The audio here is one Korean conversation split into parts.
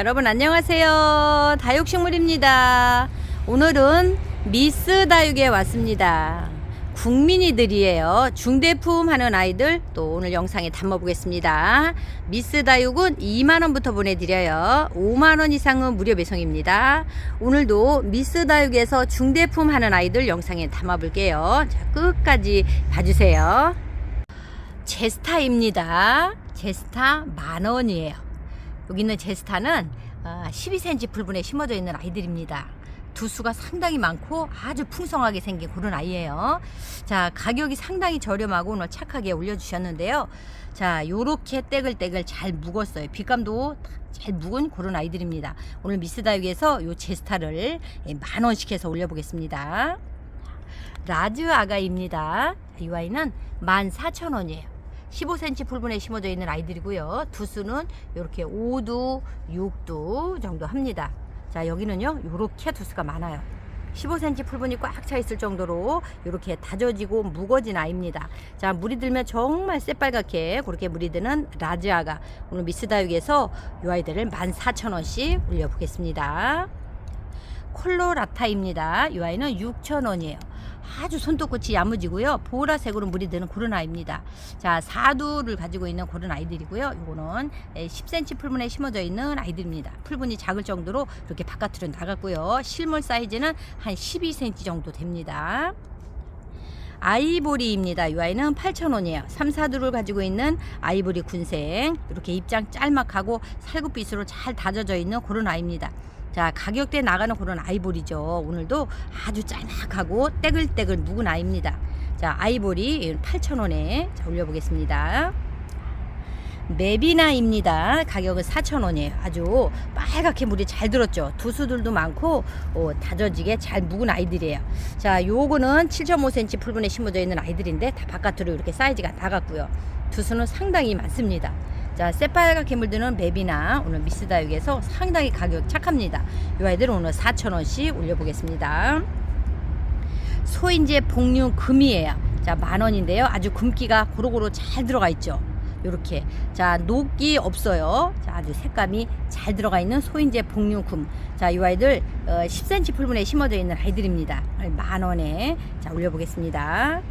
여러분 안녕하세요. 다육식물입니다. 오늘은 미스 다육에 왔습니다. 국민이들이에요. 중대품 하는 아이들 또 오늘 영상에 담아보겠습니다. 미스 다육은 2만원부터 보내드려요. 5만원 이상은 무료 배송입니다. 오늘도 미스 다육에서 중대품 하는 아이들 영상에 담아볼게요. 자, 끝까지 봐주세요. 제스타입니다. 제스타 만원이에요. 여기 있는 제스타는 12cm 풀분에 심어져 있는 아이들입니다. 두수가 상당히 많고 아주 풍성하게 생긴 그런 아이예요. 자, 가격이 상당히 저렴하고 오늘 착하게 올려주셨는데요. 자, 요렇게 떼글떼글 잘 묵었어요. 빛감도 잘 묵은 그런 아이들입니다. 오늘 미스다육에서 요 제스타를 만 원씩 해서 올려보겠습니다. 라즈 아가입니다. 이 아이는 14,000원이에요. 15cm 풀분에 심어져 있는 아이들이고요. 두수는 이렇게 5두, 6두 정도 합니다. 자, 여기는요, 이렇게 두수가 많아요. 15cm 풀분이 꽉 차 있을 정도로 이렇게 다져지고 무거진 아이입니다. 자, 물이 들면 정말 새빨갛게 그렇게 물이 드는 라지아가 오늘 미스다육에서 이 아이들을 14,000원씩 올려보겠습니다. 콜로라타입니다. 이 아이는 6,000원이에요. 아주 손톱끝이 야무지고요. 보라색으로 물이 드는 그런 아이입니다. 자, 사두를 가지고 있는 그런 아이들이고요. 이거는 10cm 풀분에 심어져 있는 아이들입니다. 풀분이 작을 정도로 이렇게 바깥으로 나갔고요. 실물 사이즈는 한 12cm 정도 됩니다. 아이보리입니다. 이 아이는 8,000원이에요. 3, 4두를 가지고 있는 아이보리 군생. 이렇게 입장 짤막하고 살구빛으로 잘 다져져 있는 그런 아이입니다. 자, 가격대 나가는 그런 아이보리죠. 오늘도 아주 짤막하고 떼글떼글 묵은 아이입니다. 자, 아이보리 8,000원에 자, 올려보겠습니다. 메비나입니다. 가격은 4,000원이에요. 아주 빨갛게 물이 잘 들었죠. 두수들도 많고 어, 다져지게 잘 묵은 아이들이에요. 자, 요거는 7.5cm 풀분에 심어져 있는 아이들인데 다 바깥으로 이렇게 사이즈가 나갔고요. 두수는 상당히 많습니다. 자, 새빨갛게 물드는 맵이나 오늘 미스다육에서 상당히 가격 착합니다. 이 아이들은 오늘 4,000원씩 올려보겠습니다. 소인제 복류 금이에요. 자, 만 원인데요. 아주 금기가 고루고루 잘 들어가 있죠. 요렇게. 자, 녹기 없어요. 자, 아주 색감이 잘 들어가 있는 소인제 복류금. 자, 이 아이들 어, 10cm 풀분에 심어져 있는 아이들입니다. 만 원에 자, 올려보겠습니다.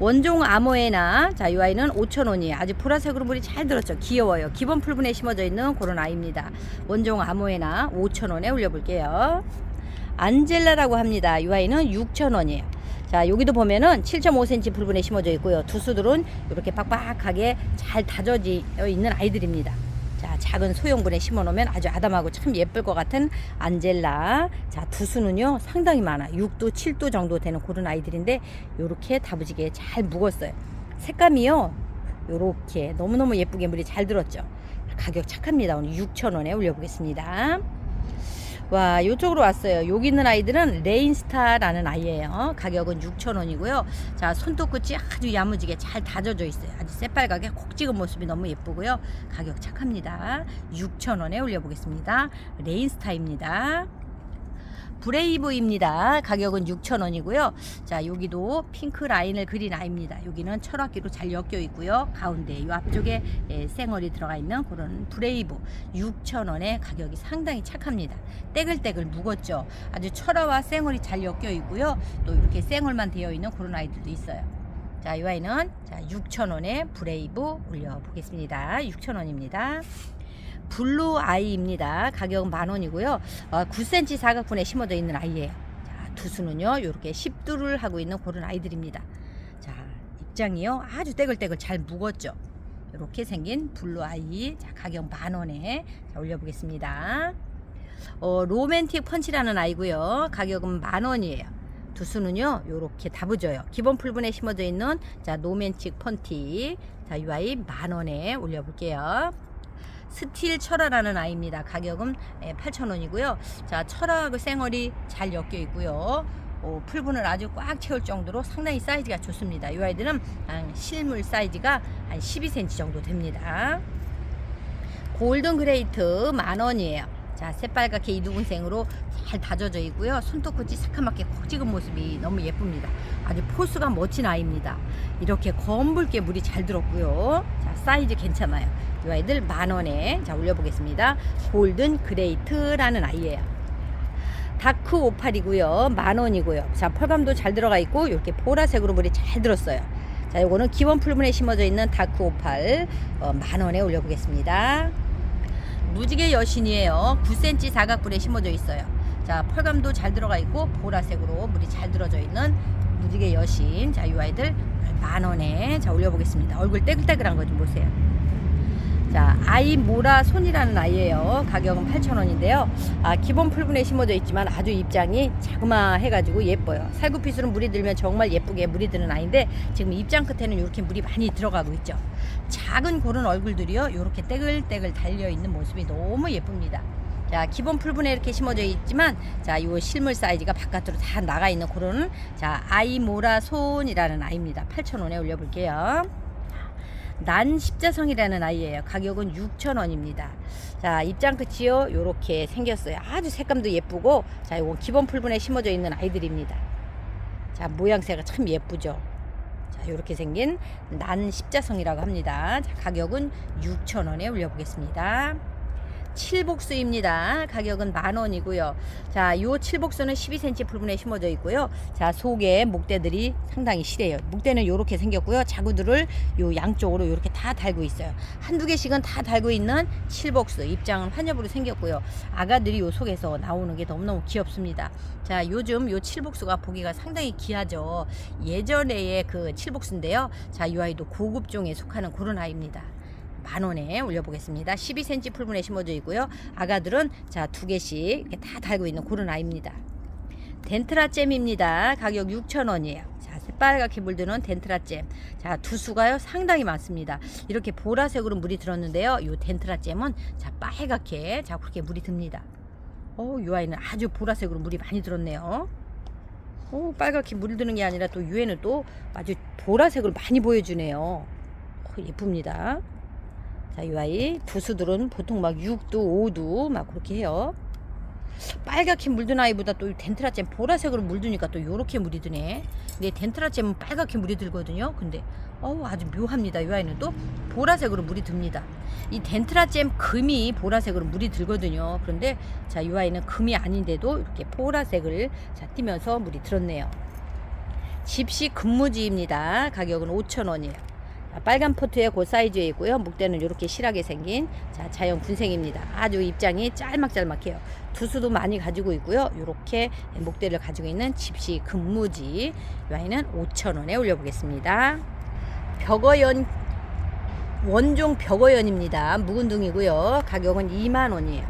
원종 아모에나 자, 이 아이는 5,000원이에요. 아주 보라색으로 물이 잘 들었죠. 귀여워요. 기본 풀분에 심어져 있는 그런 아이입니다. 원종 아모에나 5,000원에 올려볼게요. 안젤라라고 합니다. 이 아이는 6,000원이에요. 자, 여기도 보면은 7.5cm 풀분에 심어져 있고요. 두수들은 이렇게 빡빡하게 잘 다져져 있는 아이들입니다. 자, 작은 소형분에 심어 놓으면 아주 아담하고 참 예쁠 것 같은 안젤라. 자, 두수는요, 상당히 많아. 6도, 7도 정도 되는 그런 아이들인데, 요렇게 다부지게 잘 묵었어요. 색감이요, 요렇게 너무너무 예쁘게 물이 잘 들었죠. 가격 착합니다. 오늘 6,000원에 올려보겠습니다. 와, 요쪽으로 왔어요. 여기 있는 아이들은 레인스타라는 아이예요. 가격은 6,000원이고요. 자, 손톱 끝이 아주 야무지게 잘 다져져 있어요. 아주 새빨갛게 콕 찍은 모습이 너무 예쁘고요. 가격 착합니다. 6,000원에 올려보겠습니다. 레인스타입니다. 브레이브입니다. 가격은 6,000원이고요. 자, 여기도 핑크 라인을 그린 아이입니다. 여기는 철학기로 잘 엮여 있고요. 가운데 이 앞쪽에 예, 쌩얼이 들어가 있는 그런 브레이브 6,000원에 가격이 상당히 착합니다. 떼글떼글 묵었죠. 아주 철화와 쌩얼이 잘 엮여 있고요. 또 이렇게 쌩얼만 되어 있는 그런 아이들도 있어요. 자, 이 아이는 자, 6,000원에 브레이브 올려보겠습니다. 6,000원입니다. 블루 아이입니다. 가격은 만 원이고요. 어, 9cm 사각분에 심어져 있는 아이예요. 자, 두수는요, 이렇게 10두를 하고 있는 그런 아이들입니다. 자, 입장이요. 아주 떼글떼글 잘 묵었죠. 이렇게 생긴 블루 아이. 자, 가격 만 원에 자, 올려보겠습니다. 어, 로맨틱 펀치라는 아이고요. 가격은 만 원이에요. 두수는요, 요렇게 다부져요. 기본 풀분에 심어져 있는 자, 노맨틱 펀티. 자, 이 아이 만 원에 올려볼게요. 스틸 철화라는 아이입니다. 가격은 8,000원이고요. 자, 철화하고 쌩얼이 잘 엮여 있고요. 어, 풀분을 아주 꽉 채울 정도로 상당히 사이즈가 좋습니다. 이 아이들은 한 실물 사이즈가 한 12cm 정도 됩니다. 골든 그레이트 만 원이에요. 자, 새빨갛게 이두근생으로 잘 다져져 있고요. 손톱끝이 새카맣게 콕 찍은 모습이 너무 예쁩니다. 아주 포스가 멋진 아이입니다. 이렇게 검붉게 물이 잘 들었고요. 자, 사이즈 괜찮아요. 이 아이들 만 원에 자 올려보겠습니다. 골든 그레이트라는 아이예요. 다크 오팔이고요. 만 원이고요. 자, 펄감도 잘 들어가 있고 이렇게 보라색으로 물이 잘 들었어요. 자, 요거는 기본 풀분에 심어져 있는 다크 오팔 어, 만 원에 올려보겠습니다. 무지개 여신이에요. 9cm 사각불에 심어져 있어요. 자, 펄감도 잘 들어가 있고 보라색으로 물이 잘 들어져 있는 무지개 여신. 자, 이 아이들 만 원에 자 올려보겠습니다. 얼굴 떼글떼글한 거 좀 보세요. 자, 아이 모라 손이라는 아이예요. 가격은 8,000원인데요. 아, 기본 풀분에 심어져 있지만 아주 입장이 자그마해가지고 예뻐요. 살구피술은 물이 들면 정말 예쁘게 물이 드는 아이인데 지금 입장 끝에는 이렇게 물이 많이 들어가고 있죠. 작은 고른 얼굴들이요. 이렇게 떼글떼글 달려있는 모습이 너무 예쁩니다. 자, 기본 풀분에 이렇게 심어져 있지만, 자, 요 실물 사이즈가 바깥으로 다 나가 있는 그런, 자, 아이모라 손이라는 아이입니다. 8,000원에 올려볼게요. 난 십자성이라는 아이예요. 가격은 6,000원입니다. 자, 입장 끝이요. 요렇게 생겼어요. 아주 색감도 예쁘고, 자, 요건 기본 풀분에 심어져 있는 아이들입니다. 자, 모양새가 참 예쁘죠. 자, 요렇게 생긴 난 십자성이라고 합니다. 자, 가격은 6,000원에 올려보겠습니다. 칠복수입니다. 가격은 만 원이고요. 자, 요 칠복수는 12cm 풀분에 심어져 있고요. 자, 속에 목대들이 상당히 실해요. 목대는 요렇게 생겼고요. 자구들을 요 양쪽으로 요렇게 다 달고 있어요. 한두 개씩은 다 달고 있는 칠복수 입장은 환엽으로 생겼고요. 아가들이 요 속에서 나오는 게 너무너무 귀엽습니다. 자, 요즘 요 칠복수가 보기가 상당히 귀하죠. 예전에의 그 칠복수인데요. 자, 이 아이도 고급종에 속하는 그런 아이입니다. 만 원에 올려보겠습니다. 12cm 풀분에 심어져 있고요. 아가들은 자 두 개씩 다 달고 있는 그런 아이입니다. 덴트라잼입니다. 가격 6,000원이에요. 자, 새빨갛게 물드는 덴트라잼. 자, 두수가요 상당히 많습니다. 이렇게 보라색으로 물이 들었는데요. 요 덴트라잼은 자 빨갛게 자 그렇게 물이 듭니다. 어, 이 아이는 아주 보라색으로 물이 많이 들었네요. 오, 빨갛게 물드는 게 아니라 또 유에는 또 아주 보라색을 많이 보여주네요. 어, 예쁩니다. 자, 이 아이 두수들은 보통 막 6두, 5두 막 그렇게 해요. 빨갛게 물든 아이보다 또 덴트라잼 보라색으로 물드니까 또 요렇게 물이 드네. 근데 덴트라잼은 빨갛게 물이 들거든요. 근데 어우 아주 묘합니다. 이 아이는 또 보라색으로 물이 듭니다. 이 덴트라잼 금이 보라색으로 물이 들거든요. 그런데 자, 이 아이는 금이 아닌데도 이렇게 보라색을 자, 띠면서 물이 들었네요. 집시 금무지입니다. 가격은 5,000원이에요. 빨간 포트에 그 사이즈에 있고요. 목대는 이렇게 실하게 생긴 자, 자연 군생입니다. 아주 입장이 짤막짤막해요. 두수도 많이 가지고 있고요. 이렇게 목대를 가지고 있는 집시 금무지 이 아이는 5,000원에 올려보겠습니다. 벽어연 원종 벽어연입니다. 묵은둥이고요. 가격은 2만 원이에요.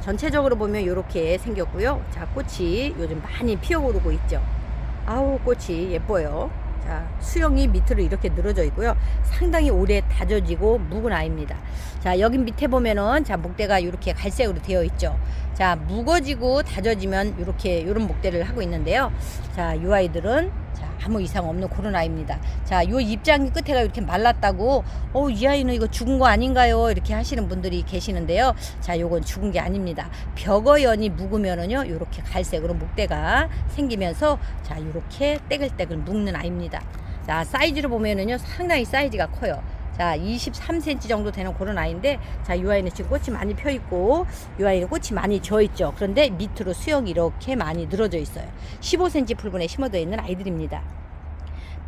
전체적으로 보면 이렇게 생겼고요. 자, 꽃이 요즘 많이 피어오르고 있죠. 아우, 꽃이 예뻐요. 자, 수영이 밑으로 이렇게 늘어져 있고요. 상당히 오래 다져지고 묵은 아이입니다. 자, 여기 밑에 보면은 자, 목대가 이렇게 갈색으로 되어 있죠. 자, 묵어지고 다져지면 이렇게 이런 목대를 하고 있는데요. 자, 이 아이들은 자, 아무 이상 없는 그런 아이입니다. 자, 요 입장 끝에가 이렇게 말랐다고, 어, 이 아이는 이거 죽은 거 아닌가요? 이렇게 하시는 분들이 계시는데요. 자, 요건 죽은 게 아닙니다. 벽어연이 묵으면은요, 요렇게 갈색으로 목대가 생기면서, 자, 요렇게 떼글떼글 묵는 아이입니다. 자, 사이즈로 보면은요, 상당히 사이즈가 커요. 자, 23cm 정도 되는 그런 아이인데, 자, 이 아이는 지금 꽃이 많이 펴 있고, 이 아이는 꽃이 많이 져 있죠. 그런데 밑으로 수영이 이렇게 많이 늘어져 있어요. 15cm 풀분에 심어져 있는 아이들입니다.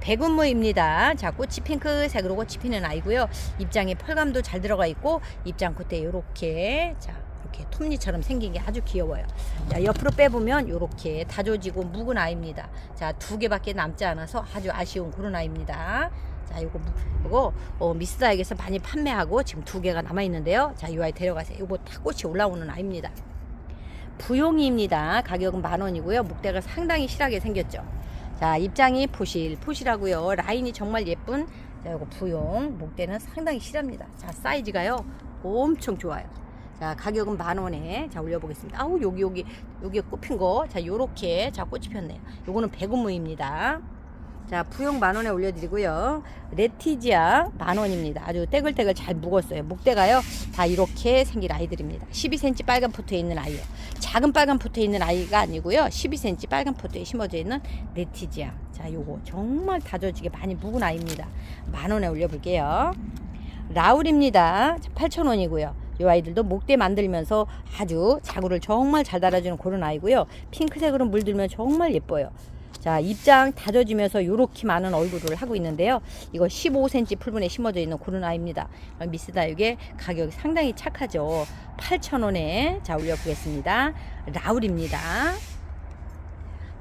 백운무입니다. 자, 꽃이 핑크색으로 꽃이 피는 아이고요. 입장에 펄감도 잘 들어가 있고, 입장 끝에 이렇게, 자, 이렇게 톱니처럼 생긴 게 아주 귀여워요. 자, 옆으로 빼보면 이렇게 다져지고 묵은 아이입니다. 자, 두 개밖에 남지 않아서 아주 아쉬운 그런 아이입니다. 자, 요거, 무- 요거, 어, 미스다에게서 많이 판매하고 지금 두 개가 남아있는데요. 자, 이 아이 데려가세요. 요거 다 꽃이 올라오는 아이입니다. 부용이입니다. 가격은 만 원이고요. 목대가 상당히 실하게 생겼죠. 자, 입장이 포실, 포실하고요. 라인이 정말 예쁜, 자, 요거 부용. 목대는 상당히 실합니다. 자, 사이즈가요. 엄청 좋아요. 자, 가격은 만 원에. 자, 올려보겠습니다. 아우, 여기, 여기, 여기 꼽힌 거. 자, 요렇게. 자, 꽃이 폈네요. 요거는 백운무입니다. 자, 부용 만 원에 올려드리고요. 레티지아 만 원입니다. 아주 떼글떼글 잘 묵었어요. 목대가요. 다 이렇게 생긴 아이들입니다. 12cm 빨간 포트에 있는 아이요. 작은 빨간 포트에 있는 아이가 아니고요. 12cm 빨간 포트에 심어져 있는 레티지아. 자, 요거 정말 다져지게 많이 묵은 아이입니다. 만 원에 올려볼게요. 라울입니다. 8,000원이고요. 이 아이들도 목대 만들면서 아주 자구를 정말 잘 달아주는 그런 아이고요. 핑크색으로 물들면 정말 예뻐요. 자, 입장 다져지면서 요렇게 많은 얼굴을 하고 있는데요. 이거 15cm 풀분에 심어져 있는 그런 아이입니다. 미스다육의 가격이 상당히 착하죠. 8,000원에 자 올려보겠습니다. 라울입니다.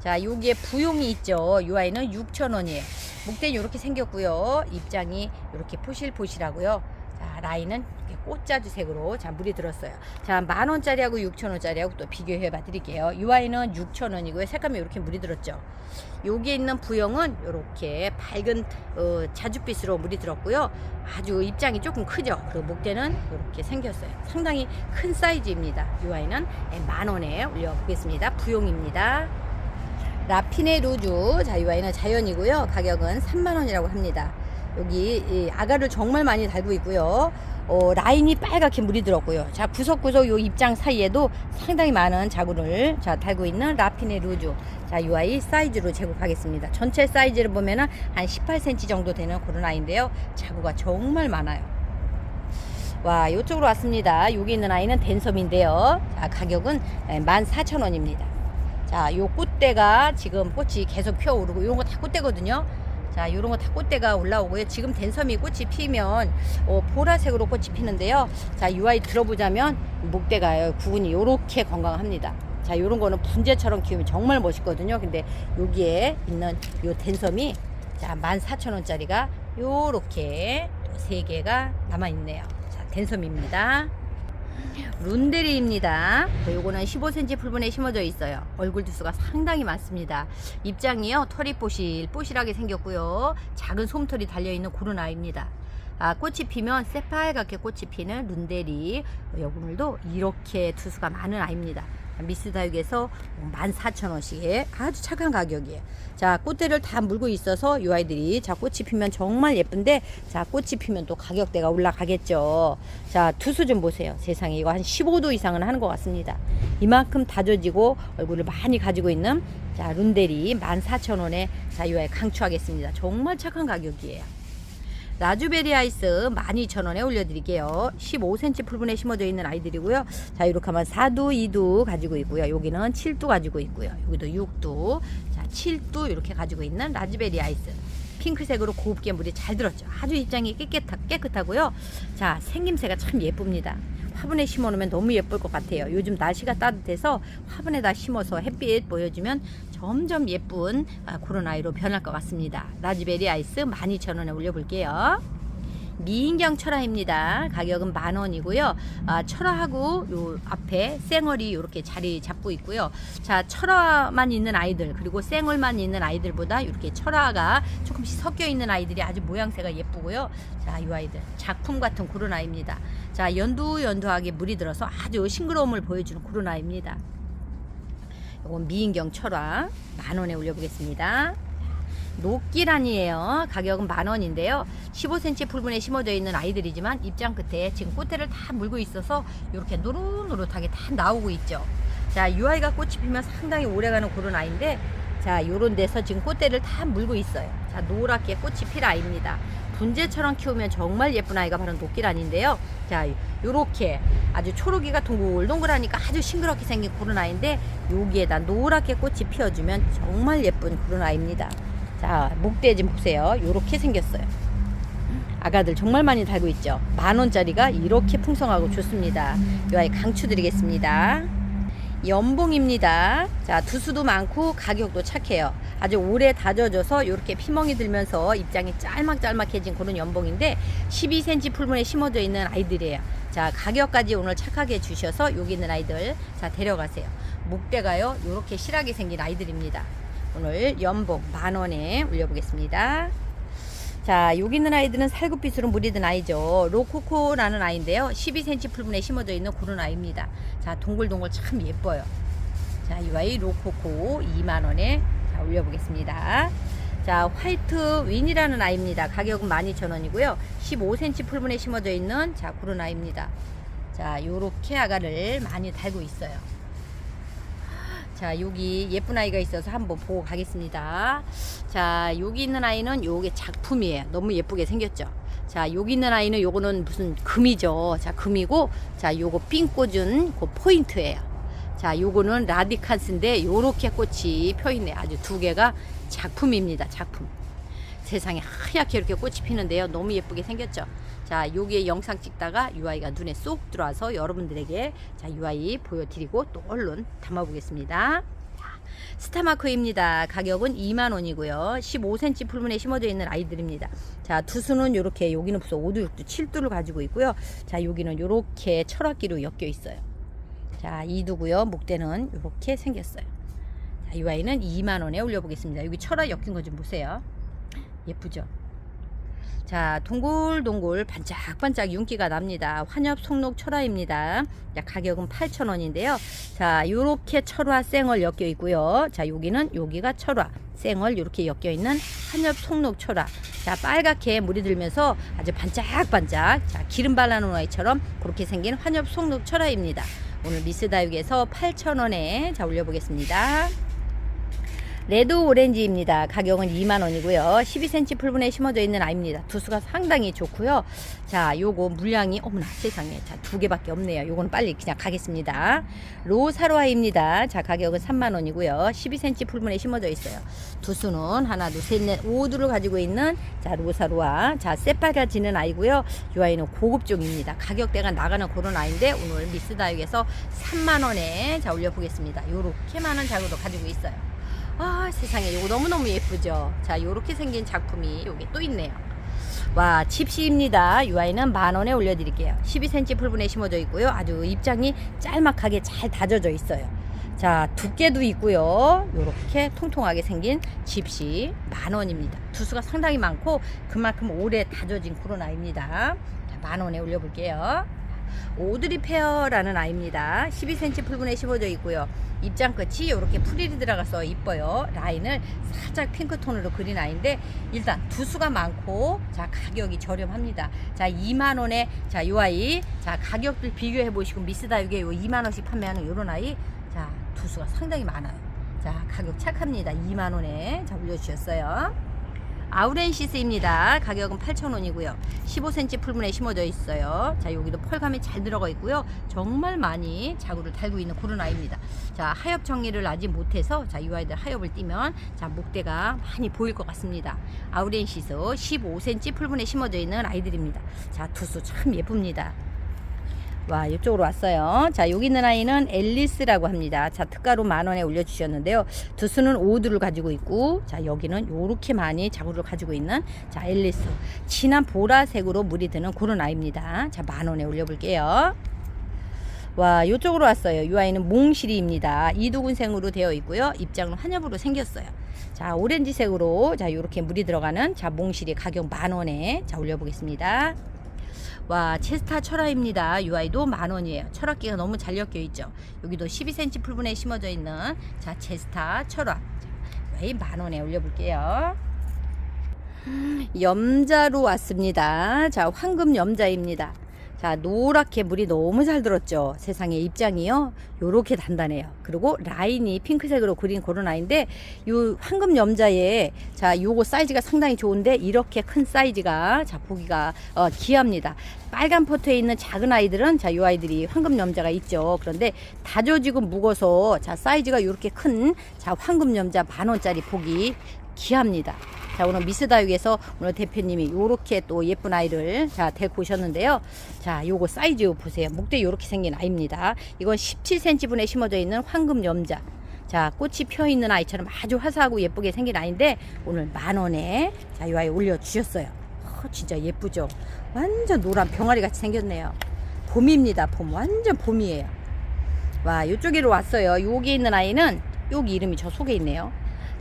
자, 여기에 부용이 있죠. 이 아이는 6,000원이에요. 목대는 이렇게 생겼고요. 입장이 이렇게 포실포실하고요. 자, 라인은 이렇게 꽃자주 색으로 자 물이 들었어요. 자, 만 원짜리하고 6천 원짜리하고 또 비교해 봐 드릴게요. 이 아이는 6천 원이고요. 색감이 이렇게 물이 들었죠. 여기에 있는 부형은 이렇게 밝은 어, 자줏빛으로 물이 들었고요. 아주 입장이 조금 크죠. 그리고 목대는 이렇게 생겼어요. 상당히 큰 사이즈입니다. 이 아이는 만 원에 올려보겠습니다. 부용입니다. 라피네 루즈 자, 이 와인은 자연이고요. 가격은 3만원이라고 합니다. 여기 이 아가를 정말 많이 달고 있고요. 어, 라인이 빨갛게 물이 들었고요. 자, 구석구석 요 입장 사이에도 상당히 많은 자구를 자, 달고 있는 라피네 루즈. 자, 이 아이 사이즈로 제곱하겠습니다. 전체 사이즈를 보면은 한 18cm 정도 되는 그런 아이인데요. 자구가 정말 많아요. 와, 이쪽으로 왔습니다. 여기 있는 아이는 댄섬인데요. 자, 가격은 14,000원입니다. 자, 요 꽃대가 지금 꽃이 계속 피어오르고 이런 거 다 꽃대거든요. 자, 요런 거 다 꽃대가 올라오고요. 지금 댄섬이 꽃이 피면 어, 보라색으로 꽃이 피는데요. 자, 이 아이 들어보자면 목대가요. 구근이 요렇게 건강합니다. 자, 요런 거는 분재처럼 키우면 정말 멋있거든요. 근데 여기에 있는 요 댄섬이 자, 14,000원짜리가 요렇게 또세 개가 남아 있네요. 자, 댄섬입니다. 룬데리입니다. 요거는 15cm 풀분에 심어져 있어요. 얼굴 두수가 상당히 많습니다. 입장이요. 털이 뽀실 뽀실하게 생겼고요. 작은 솜털이 달려있는 그런 아이입니다. 아, 꽃이 피면 새빨갛게 꽃이 피는 룬데리. 요금을도 이렇게 두수가 많은 아이입니다. 미스 다육에서 14,000원씩 아주 착한 가격이에요. 자, 꽃대를 다 물고 있어서 이 아이들이 자, 꽃이 피면 정말 예쁜데 자, 꽃이 피면 또 가격대가 올라가겠죠. 자, 투수 좀 보세요. 세상에 이거 한 15도 이상은 하는 것 같습니다. 이만큼 다져지고 얼굴을 많이 가지고 있는 자, 룬데리 14,000원에 자, 이 아이 강추하겠습니다. 정말 착한 가격이에요. 라즈베리 아이스 12,000원에 올려드릴게요. 15cm 풀분에 심어져 있는 아이들이고요. 자, 이렇게 하면 4두, 2두 가지고 있고요. 여기는 7두 가지고 있고요. 여기도 6두, 자, 7두 이렇게 가지고 있는 라즈베리 아이스. 핑크색으로 곱게 물이 잘 들었죠. 아주 입장이 깨끗하, 깨끗하고요. 자, 생김새가 참 예쁩니다. 화분에 심어 놓으면 너무 예쁠 것 같아요. 요즘 날씨가 따뜻해서 화분에다 심어서 햇빛 보여주면 점점 예쁜 아, 그런 아이로 변할 것 같습니다. 라즈베리 아이스 12,000원에 올려볼게요. 미인경 철화입니다. 가격은 만 원이고요. 아, 철화하고 요 앞에 쌩얼이 이렇게 자리 잡고 있고요. 자, 철화만 있는 아이들 그리고 쌩얼만 있는 아이들보다 이렇게 철화가 조금씩 섞여 있는 아이들이 아주 모양새가 예쁘고요. 자, 이 아이들 작품 같은 그런 아이입니다. 자, 연두연두하게 물이 들어서 아주 싱그러움을 보여주는 그런 아이입니다. 이건 미인경 철화 만 원에 올려보겠습니다. 녹기란이에요. 가격은 만 원인데요. 15cm 풀분에 심어져 있는 아이들이지만 입장 끝에 지금 꽃대를 다 물고 있어서 이렇게 노릇노릇하게 다 나오고 있죠. 자, 이 아이가 꽃이 피면 상당히 오래가는 그런 아이인데 자, 요런 데서 지금 꽃대를 다 물고 있어요. 자, 노랗게 꽃이 필 아이입니다. 분재처럼 키우면 정말 예쁜 아이가 바로 녹기란인데요. 자, 요렇게 아주 초록이가 동글동글하니까 아주 싱그럽게 생긴 그런 아이인데 여기에다 노랗게 꽃이 피어주면 정말 예쁜 그런 아이입니다. 자, 목대 좀 보세요. 요렇게 생겼어요. 아가들 정말 많이 달고 있죠. 만 원짜리가 이렇게 풍성하고 좋습니다. 이 아이 강추드리겠습니다. 연봉입니다. 자, 두수도 많고 가격도 착해요. 아주 오래 다져져서 이렇게 피멍이 들면서 입장이 짤막짤막해진 그런 연봉인데 12cm 풀분에 심어져 있는 아이들이에요. 자, 가격까지 오늘 착하게 주셔서 여기 있는 아이들 자, 데려가세요. 목대가요. 이렇게 실하게 생긴 아이들입니다. 오늘 연봉 만 원에 올려보겠습니다. 자, 여기 있는 아이들은 살구빛으로 물이 든 아이죠. 로코코라는 아이인데요. 12cm 풀분에 심어져 있는 그런 아이입니다. 자, 동글동글 참 예뻐요. 자, 이 아이 로코코 2만원에 자, 올려보겠습니다. 자, 화이트 윈이라는 아이입니다. 가격은 12,000원이고요. 15cm 풀분에 심어져 있는 자, 그런 아이입니다. 자, 요렇게 아가를 많이 달고 있어요. 자, 여기 예쁜 아이가 있어서 한번 보고 가겠습니다. 자, 여기 있는 아이는 요게 작품이에요. 너무 예쁘게 생겼죠. 자, 여기 있는 아이는 요거는 무슨 금이죠. 자, 금이고, 자, 요거 삥 꽂은 그 포인트예요. 자, 요거는 라디칸스인데 요렇게 꽃이 펴 있네. 아주 두 개가 작품입니다. 작품. 세상에 하얗게 이렇게 꽃이 피는데요. 너무 예쁘게 생겼죠. 자, 여기에 영상 찍다가 UI가 눈에 쏙 들어와서 여러분들에게 자, UI 보여드리고 또 얼른 담아보겠습니다. 자, 스타마크입니다. 가격은 2만원이고요. 15cm 풀문에 심어져 있는 아이들입니다. 자, 두수는 이렇게 여기는 벌써 5두, 6두, 7두를 가지고 있고요. 자, 여기는 이렇게 철학기로 엮여 있어요. 자, 2두고요. 목대는 이렇게 생겼어요. 자, 이 아이는 2만원에 올려보겠습니다. 여기 철학 엮인 거 좀 보세요. 예쁘죠? 자, 동글동글 반짝반짝 윤기가 납니다. 환엽 속록 철화입니다. 자, 가격은 8,000원인데요. 자, 요렇게 철화 생얼 엮여 있고요. 자, 여기는 여기가 철화 생얼 이렇게 엮여 있는 환엽 속록 철화. 자, 빨갛게 물이 들면서 아주 반짝반짝 자, 기름 발라놓은 아이처럼 그렇게 생긴 환엽 속록 철화입니다. 오늘 미스다육에서 8,000원에 자, 올려보겠습니다. 레드 오렌지입니다. 가격은 2만원이고요. 12cm 풀분에 심어져 있는 아이입니다. 두수가 상당히 좋고요. 자, 요거 물량이 어머나 세상에 자, 두 개밖에 없네요. 요거는 빨리 그냥 가겠습니다. 로사로아입니다. 자, 가격은 3만원이고요. 12cm 풀분에 심어져 있어요. 두수는 하나, 둘, 셋, 넷, 5두를 가지고 있는 자, 로사로아. 자, 새빨개지는 아이고요. 이 아이는 고급종입니다. 가격대가 나가는 그런 아이인데 오늘 미스다육에서 3만원에 자, 올려보겠습니다. 요렇게 많은 자구도 가지고 있어요. 아 세상에 이거 너무너무 예쁘죠? 자 요렇게 생긴 작품이 여기 또 있네요. 와 칩시입니다. 이 아이는 만원에 올려드릴게요. 12cm 풀분에 심어져 있고요. 아주 입장이 짤막하게 잘 다져져 있어요. 자 두께도 있고요. 요렇게 통통하게 생긴 칩시 만원입니다. 두수가 상당히 많고 그만큼 오래 다져진 그런 아이입니다. 자, 만원에 올려볼게요 오드리 페어라는 아이입니다. 12cm 풀분에 심어져 있고요. 입장 끝이 이렇게 프릴이 들어가서 이뻐요. 라인을 살짝 핑크톤으로 그린 아이인데 일단 두수가 많고 자 가격이 저렴합니다. 자 2만 원에 자 요 아이 자 가격들 비교해 보시고 미스다육에 요 2만 원씩 판매하는 요런 아이 자 두수가 상당히 많아요. 자 가격 착합니다. 2만 원에 자 올려주셨어요. 아우렌시스입니다. 가격은 8,000원이고요. 15cm 풀분에 심어져 있어요. 자, 여기도 펄감이 잘 들어가 있고요. 정말 많이 자구를 달고 있는 그런 아이입니다. 자, 하엽 정리를 아직 못해서 자, 이 아이들 하엽을 띄면 자, 목대가 많이 보일 것 같습니다. 아우렌시스 15cm 풀분에 심어져 있는 아이들입니다. 자, 두수 참 예쁩니다. 와 이쪽으로 왔어요. 자 여기 있는 아이는 앨리스라고 합니다. 자 특가로 만원에 올려주셨는데요. 두 수는 5두를 가지고 있고 자 여기는 요렇게 많이 자구를 가지고 있는 자 앨리스. 진한 보라색으로 물이 드는 그런 아이입니다. 자 만원에 올려볼게요. 와 이쪽으로 왔어요. 이 아이는 몽실이입니다. 이두근생으로 되어 있고요. 입장은 환엽으로 생겼어요. 자 오렌지색으로 자 요렇게 물이 들어가는 자 몽실이 가격 만원에 자 올려보겠습니다 와 체스타 철화입니다. 이 아이도 만원이에요. 철화기가 너무 잘 엮여 있죠. 여기도 12cm 풀분에 심어져 있는 자 체스타 철화. 이 만원에 올려볼게요. 염자로 왔습니다. 자 황금 염자입니다. 자 노랗게 물이 너무 잘 들었죠? 세상에 입장이요? 요렇게 단단해요. 그리고 라인이 핑크색으로 그린 그런 아이인데 요 황금 염자에 자 요거 사이즈가 상당히 좋은데 이렇게 큰 사이즈가 자 보기가 어, 귀합니다. 빨간 포트에 있는 작은 아이들은 자 요 아이들이 황금 염자가 있죠. 그런데 다져지고 무거서 자 사이즈가 요렇게 큰 자 황금 염자 만원짜리 보기 귀합니다. 자 오늘 미스다육에서 오늘 대표님이 요렇게 또 예쁜 아이를 자 데리고 오셨는데요. 자 요거 사이즈 보세요. 목대 요렇게 생긴 아이입니다. 이건 17cm 분에 심어져 있는 황금 염자. 자 꽃이 펴 있는 아이처럼 아주 화사하고 예쁘게 생긴 아이인데 오늘 만 원에 자이 아이 올려 주셨어요. 어, 진짜 예쁘죠. 완전 노란 병아리 같이 생겼네요. 봄입니다. 봄 완전 봄이에요. 와 이쪽으로 왔어요. 여기 있는 아이는 여기 이름이 저 속에 있네요.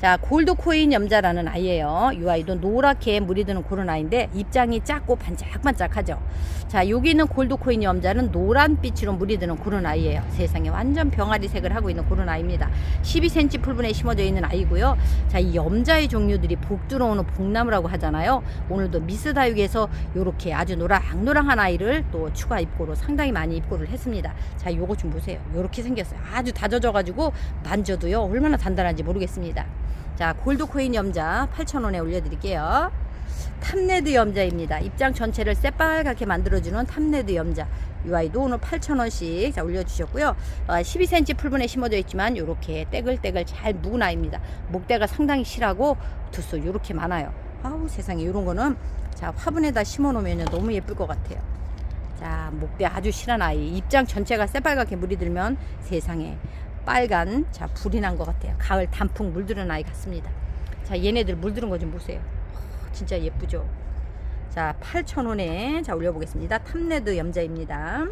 자, 골드 코인 염자라는 아이예요. 이 아이도 노랗게 물이 드는 그런 아이인데 입장이 작고 반짝반짝하죠. 자, 여기는 골드 코인 염자는 노란빛으로 물이 드는 그런 아이예요. 세상에 완전 병아리색을 하고 있는 그런 아이입니다. 12cm 풀분에 심어져 있는 아이고요. 자, 이 염자의 종류들이 복 들어오는 복나무라고 하잖아요. 오늘도 미스 다육에서 이렇게 아주 노랑노랑한 아이를 또 추가 입고로 상당히 많이 입고를 했습니다. 자, 요거 좀 보세요. 요렇게 생겼어요. 아주 다져져가지고 만져도요 얼마나 단단한지 모르겠습니다. 자, 골드코인 염자 8,000원에 올려드릴게요. 탐레드 염자입니다. 입장 전체를 새빨갛게 만들어주는 탐레드 염자. 이 아이도 오늘 8,000원씩 자, 올려주셨고요. 어, 12cm 풀분에 심어져 있지만 이렇게 떼글떼글 잘 아이입니다. 목대가 상당히 실하고 두수 이렇게 많아요. 아우 세상에 이런 거는 자 화분에다 심어 놓으면 너무 예쁠 것 같아요. 자 목대 아주 실한 아이 입장 전체가 새빨갛게 물이 들면 세상에 빨간 자 불이 난 것 같아요. 가을 단풍 물들은 아이 같습니다. 자 얘네들 물들은 거 좀 보세요. 어, 진짜 예쁘죠. 자 8,000원에 자 올려보겠습니다. 탐레드 염자입니다.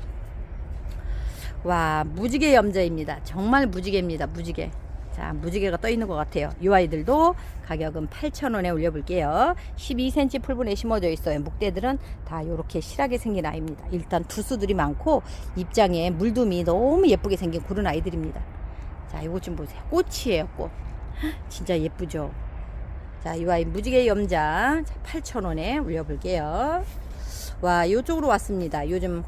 와 무지개 염자입니다. 정말 무지개입니다. 무지개. 자 무지개가 떠 있는 것 같아요. 이 아이들도 가격은 8,000원에 올려볼게요. 12cm 풀분에 심어져 있어요. 목대들은 다 이렇게 실하게 생긴 아이입니다. 일단 두수들이 많고 입장에 물둠이 너무 예쁘게 생긴 그런 아이들입니다. 자 이거 좀 보세요. 꽃이에요 꽃. 진짜 예쁘죠. 자, 이 아이 무지개 염자 8,000원에 올려볼게요. 와, 이쪽으로 왔습니다. 요즘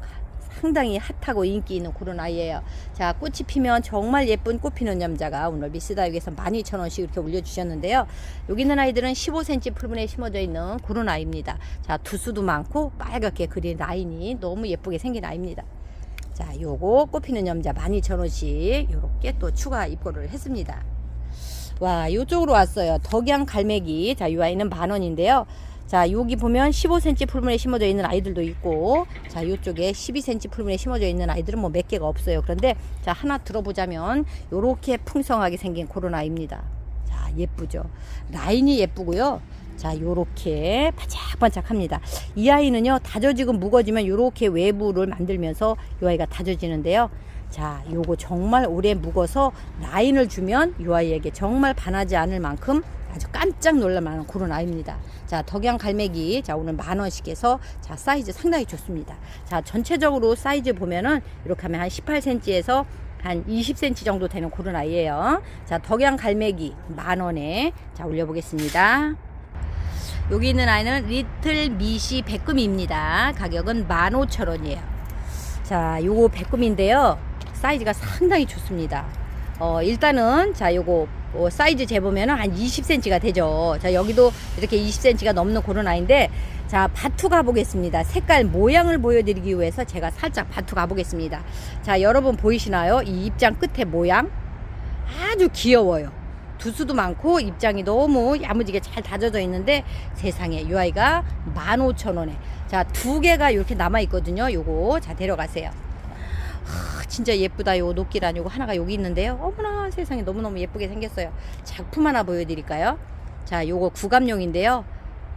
상당히 핫하고 인기 있는 그런 아이예요. 자, 꽃이 피면 정말 예쁜 꽃 피는 염자가 오늘 미스다육에서 12,000원씩 이렇게 올려주셨는데요. 여기 있는 아이들은 15cm 풀분에 심어져 있는 그런 아이입니다. 자, 두수도 많고 빨갛게 그린 라인이 너무 예쁘게 생긴 아이입니다. 자, 요거 꽃 피는 염자 12,000원씩 이렇게 또 추가 입고를 했습니다. 와, 이쪽으로 왔어요. 덕양 갈매기. 자, 이 아이는 만 원인데요. 자, 여기 보면 15cm 풀분에 심어져 있는 아이들도 있고, 자, 이쪽에 12cm 풀분에 심어져 있는 아이들은 뭐 몇 개가 없어요. 그런데, 자, 하나 들어보자면, 요렇게 풍성하게 생긴 아이입니다. 자, 예쁘죠. 라인이 예쁘고요. 자, 요렇게 반짝반짝합니다. 이 아이는요, 다져지고 무거지면 요렇게 외부를 만들면서 이 아이가 다져지는데요. 자, 요거 정말 오래 묵어서 라인을 주면 이 아이에게 정말 반하지 않을 만큼 아주 깜짝 놀랄 만한 그런 아이입니다. 자, 덕양 갈매기. 자, 오늘 만 원씩 해서 자, 사이즈 상당히 좋습니다. 자, 전체적으로 사이즈 보면은 이렇게 하면 한 18cm에서 한 20cm 정도 되는 그런 아이예요. 자, 덕양 갈매기 만 원에 자, 올려 보겠습니다. 여기 있는 아이는 리틀 미시 백금입니다. 가격은 15,000원이에요. 자, 요거 백금인데요. 사이즈가 상당히 좋습니다. 어, 일단은 자, 요거 어, 사이즈 재보면은 한 20cm가 되죠. 자, 여기도 이렇게 20cm가 넘는 그런 아이인데 자, 바투 가보겠습니다. 색깔 모양을 보여드리기 위해서 제가 살짝 바투 가보겠습니다. 자, 여러분 보이시나요? 이 입장 끝에 모양 아주 귀여워요. 두수도 많고 입장이 너무 야무지게 잘 다져져 있는데 세상에 이 아이가 15,000원에. 자 두 개가 이렇게 남아 있거든요. 요거. 자 데려가세요. 하, 진짜 예쁘다. 요 녹기란 요거 하나가 여기 있는데요. 어머나 세상에 너무너무 예쁘게 생겼어요. 작품 하나 보여드릴까요? 자 요거 구감용인데요.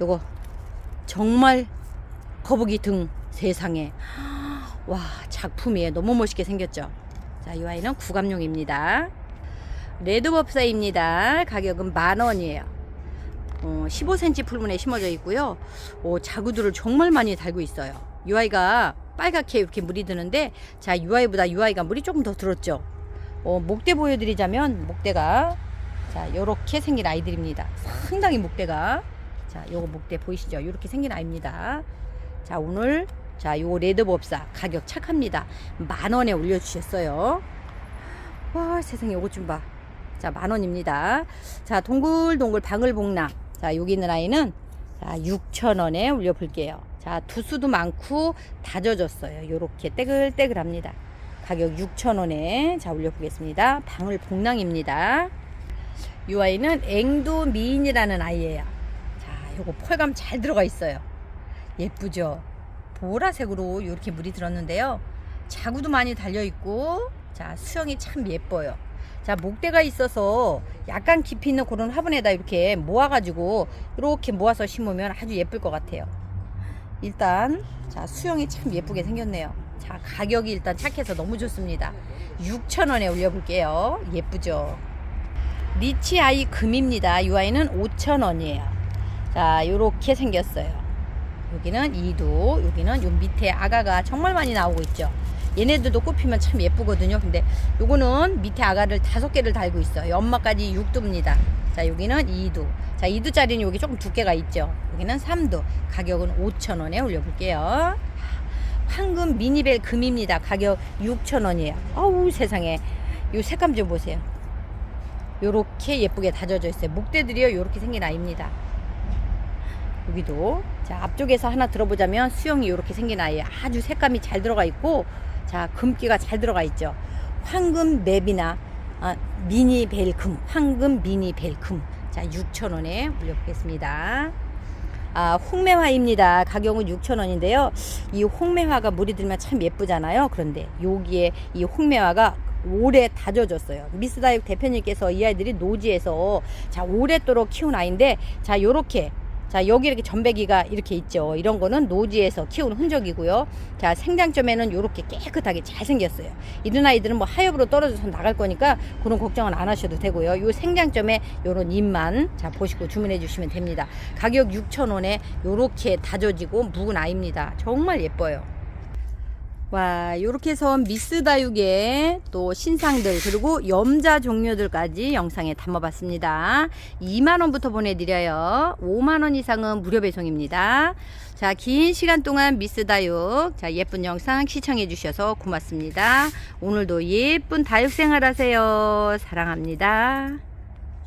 요거 정말 거북이 등 세상에. 와 작품이에요. 너무 멋있게 생겼죠? 자 이 아이는 구감용입니다 레드법사입니다. 가격은 만 원이에요. 어, 15cm 풀분에 심어져 있고요. 어, 자구들을 정말 많이 달고 있어요. UI가 빨갛게 이렇게 물이 드는데, 자, UI보다 UI가 물이 조금 더 들었죠. 어, 목대 보여드리자면, 목대가, 자, 요렇게 생긴 아이들입니다. 상당히 목대가, 자, 요거 목대 보이시죠? 요렇게 생긴 아이입니다. 자, 오늘, 자, 요 레드법사 가격 착합니다. 만 원에 올려 주셨어요. 와, 세상에 요거 좀 봐. 자, 만 원입니다. 자, 동글동글 방울복락. 자, 여기 있는 아이는 자, 6,000원에 올려볼게요. 자, 두수도 많고 다져졌어요. 요렇게 떼글떼글 합니다. 가격 6,000원에 자, 올려보겠습니다. 방울복랑입니다. 이 아이는 앵도 미인이라는 아이예요. 자, 요거 펄감 잘 들어가 있어요. 예쁘죠? 보라색으로 이렇게 물이 들었는데요. 자구도 많이 달려 있고, 자, 수영이 참 예뻐요. 자 목대가 있어서 약간 깊이 있는 그런 화분에다 이렇게 모아가지고 이렇게 모아서 심으면 아주 예쁠 것 같아요 일단 자 수영이 참 예쁘게 생겼네요 자 가격이 일단 착해서 너무 좋습니다 6,000원에 올려볼게요 예쁘죠 리치 아이 금입니다. 이 아이는 5,000원이에요. 자, 요렇게 생겼어요. 여기는 2도, 여기는 요 밑에 아가가 정말 많이 나오고 있죠. 얘네들도 꽃피면 참 예쁘거든요. 근데 요거는 밑에 아가를 다섯 개를 달고 있어요. 엄마까지 6도입니다. 자, 여기는 2도. 자, 2도짜리는 여기 조금 두께가 있죠. 여기는 3도. 가격은 5,000원에 올려볼게요. 황금 미니벨 금입니다. 가격 6,000원이에요. 어우, 세상에. 요 색감 좀 보세요. 요렇게 예쁘게 다져져 있어요. 목대들이요. 요렇게 생긴 아이입니다. 여기도 자 앞쪽에서 하나 들어보자면 수영이 이렇게 생긴 아이예요. 아주 색감이 잘 들어가 있고 자 금기가 잘 들어가 있죠. 황금 맵이나 아, 미니 벨금 황금 미니 벨금 자 6,000원에 올려보겠습니다. 아, 홍매화입니다. 가격은 6,000원인데요. 이 홍매화가 물이 들면 참 예쁘잖아요. 그런데 여기에 이 홍매화가 오래 다져졌어요. 미스다육 대표님께서 이 아이들이 노지에서 자 오랫도록 키운 아이인데 자 요렇게 자 여기 이렇게 전배기가 이렇게 있죠. 이런 거는 노지에서 키운 흔적이고요. 자 생장점에는 이렇게 깨끗하게 잘 생겼어요. 이런 아이들은 뭐 하엽으로 떨어져서 나갈 거니까 그런 걱정은 안 하셔도 되고요. 요 생장점에 요런 잎만 자 보시고 주문해 주시면 됩니다. 가격 6,000원에 요렇게 다져지고 묵은 아이입니다. 정말 예뻐요. 와, 요렇게 해서 미스 다육의 또 신상들 그리고 염자 종류들까지 영상에 담아봤습니다. 2만원부터 보내드려요. 5만원 이상은 무료 배송입니다. 자, 긴 시간 동안 미스 다육. 자, 예쁜 영상 시청해 주셔서 고맙습니다. 오늘도 예쁜 다육 생활 하세요. 사랑합니다.